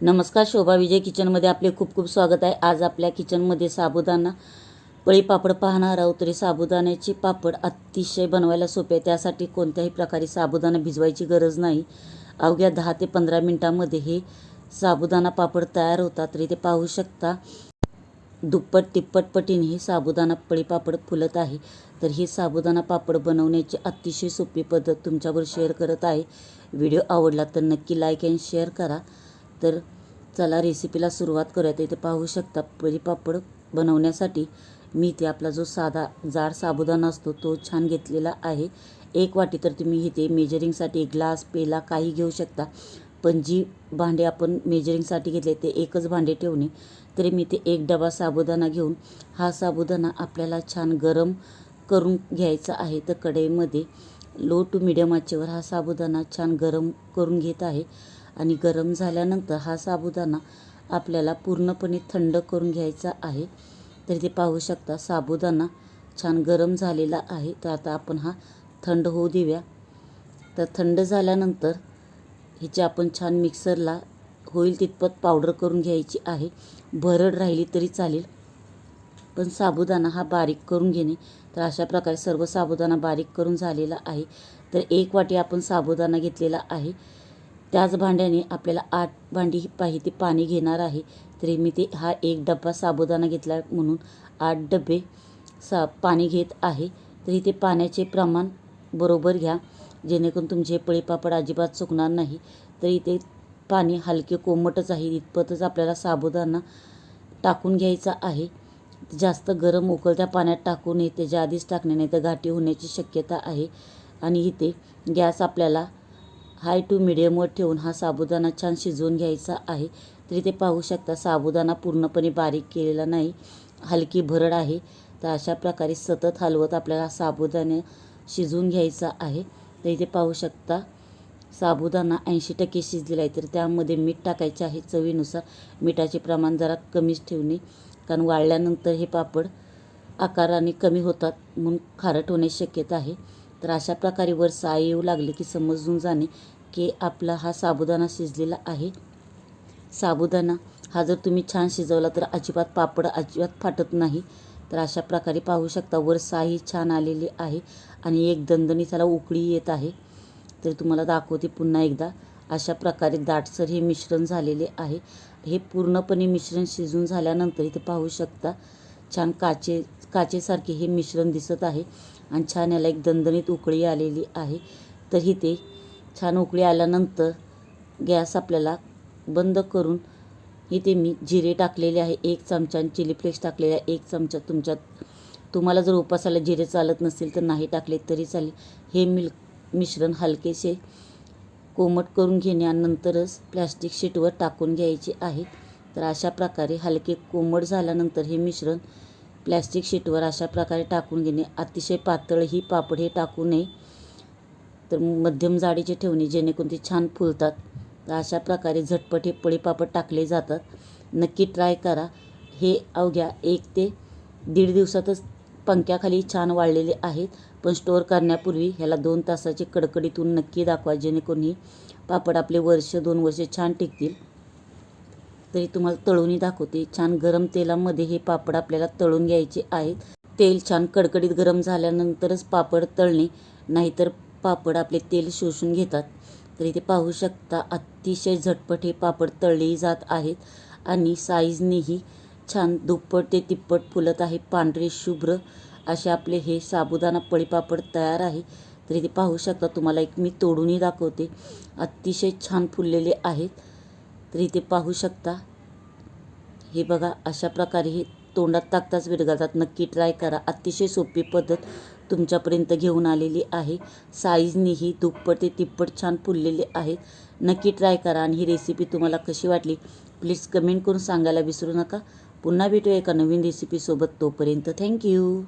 नमस्कार शोभा विजय किचनमध्ये आपले खूप खूप स्वागत आहे. आज आपल्या किचनमध्ये साबुदाणा पळी पापड पाहणार आहोत. तरी साबुदाण्याची पापड अतिशय बनवायला सोपे आहे. त्यासाठी कोणत्याही प्रकारे साबुदाणा भिजवायची गरज नाही. अवघ्या दहा ते पंधरा मिनटामध्ये हे साबुदाणा पापड तयार होतात. तरी ते पाहू शकता दुप्पट तिप्पट पटीने हे साबुदाणा पळी पापड फुलत आहे. तर हे साबुदाणा पापड बनवण्याची अतिशय सोपी पद्धत तुमच्यावर शेअर करत आहे. व्हिडिओ आवडला तर नक्की लाईक अँड शेअर करा. तर चला रेसिपीला सुरुवात करूया तर इथे पाहू शकता पळी पापड बनवण्यासाठी मी इथे आपला जो साधा जाड साबुदाणा असतो तो छान घेतलेला आहे. एक वाटी तर तुम्ही इथे मेजरिंगसाठी ग्लास पेला काही घेऊ शकता. पण जी भांडे आपण मेजरिंगसाठी घेतले ते एकच भांडे ठेवणे. तरी मी ते एक डबा साबुदाणा घेऊन हा साबुदाणा आपल्याला छान गरम करून घ्यायचा आहे. तर कढईमध्ये लो टू मिडियम आचेवर हा साबुदाणा छान गरम करून घेत आहे. आणि गरम झाल्यानंतर हा साबुदाणा आपल्याला पूर्णपणे थंड करून घ्यायचा आहे. तर ते पाहू शकता साबुदाणा छान गरम झालेला आहे. तर आता आपण हा थंड होऊ देऊया. तर थंड झाल्यानंतर ह्याची आपण छान मिक्सरला होईल तितपत पावडर करून घ्यायची आहे. भरड राहिली तरी चालेल पण साबुदाणा हा बारीक करून घेणे. तर अशा प्रकारे सर्व साबुदाणा बारीक करून झालेला आहे. तर एक वाटी आपण साबुदाणा घेतलेला आहे. त्याच भांड्याने आपल्याला आठ भांडी पाहिजे ते पाणी घेणार आहे. तरी मी ते हा एक डब्बा साबुदाणा घेतला म्हणून आठ डबे सा पाणी घेत आहे. तरी ते पाण्याचे प्रमाण बरोबर घ्या. जेणेकरून तुमचे पळीपापड अजिबात चुकणार नाही. तरी ते पाणी हलके कोमटच आहे. इतपतच आपल्याला साबुदाणा टाकून घ्यायचा आहे. जास्त गरम उकळत्या पाण्यात टाकू नये. त्याच्या आधीच टाकण्याने तर गाठी होण्याची शक्यता आहे. आणि इथे गॅस आपल्याला हाय टू मिडियमवर ठेवून हा साबुदाणा छान शिजवून घ्यायचा आहे. तरी ते पाहू शकता साबुदाणा पूर्णपणे बारीक केलेला नाही हलकी भरड आहे. तर अशा प्रकारे सतत हलवत आपल्याला साबुदाणे शिजवून घ्यायचा आहे. तर इथे पाहू शकता साबुदाणा ऐंशी टक्के शिजलेला आहे. तर त्यामध्ये मीठ टाकायचे आहे चवीनुसार. मिठाचे प्रमाण जरा कमीच ठेवणे कारण वाळल्यानंतर हे पापड आकाराने कमी होतात म्हणून खारट होण्याची शक्यता आहे. तर अशा प्रकारे वर साय येऊ लागले की समजून जाणे की आपला हा साबुदाणा शिजलेला आहे. साबुदाणा हा जर तुम्ही छान शिजवला तर अजिबात पापड अजिबात फाटत नाही. तर अशा प्रकारे पाहू शकता वर साई छान आलेली आहे आणि एक दणदणी त्याला उकळी येत आहे. तर तुम्हाला दाखवते पुन्हा एकदा. अशा प्रकारे दाटसर हे मिश्रण झालेले आहे. हे पूर्णपणे मिश्रण शिजून झाल्यानंतर इथे पाहू शकता छान काचे काचेसारखे हे मिश्रण दिसत आहे. आणि छान याला एक दणदणीत उकळी आलेली आहे. तर ते छान उकळी आल्यानंतर गॅस आपल्याला बंद करून इथे मी जिरे टाकलेले आहे. एक चमचा आणि चिली फ्लेक्स टाकलेले आहे. एक चमचा तुमच्यात तुम्हाला जर उपासाला जिरे चालत नसेल तर नाही टाकले तरी चालेल. हे मिल मिश्रण हलकेसे कोमट करून घेण्यानंतरच प्लॅस्टिक शीटवर टाकून घ्यायचे आहे. तर अशा प्रकारे हलके कोमट झाल्यानंतर हे मिश्रण प्लॅस्टिक शीटवर अशा प्रकारे टाकून घेणे. अतिशय पातळ ही पापड हे टाकू नये. तर मध्यम जाडीचे ठेवणे जेणेकरून ते छान फुलतात. तर अशा प्रकारे झटपट हे पळीपापड टाकले जातात. नक्की ट्राय करा. हे अवघ्या एक ते दीड दिवसातच पंख्याखाली छान वाळलेले आहेत. पण स्टोअर करण्यापूर्वी ह्याला दोन तासाचे कडकडीतून नक्की दाखवा जेणेकरून ही पापड आपले वर्ष दोन वर्ष छान टिकतील. तरी तुम्हाला तळूनही दाखवते. छान गरम तेलामध्ये हे पापड आपल्याला तळून घ्यायचे आहेत. तेल छान कडकडीत गरम झाल्यानंतरच पापड तळणे नाहीतर पापड आपले तेल शोषून घेतात. तर इथे पाहू शकता अतिशय झटपट हे पापड तळलेही जात आहेत आणि साईजनेही छान दुप्पट ते तिप्पट फुलत आहे. पांढरे शुभ्र असे आपले हे साबुदाणा पळीपापड तयार आहे. तर इथे पाहू शकता तुम्हाला एक मी तोडूनही दाखवते. अतिशय छान फुललेले आहेत. रीती पाहू शकता. हे बघा अशा प्रकारे हे तोंडात टाकताच विरघळतात. नक्की ट्राय करा. अतिशय सोपी पद्धत तुमच्यापर्यंत घेऊन आलेली आहे. साईजनीही दुप्पट ते तिप्पट छान फुललेले आहेत नक्की ट्राय करा आणि ही रेसिपी तुम्हाला कशी वाटली प्लीज कमेंट करून सांगायला विसरू नका. पुन्हा भेटूया एका नवीन रेसिपीसोबत तोपर्यंत थँक्यू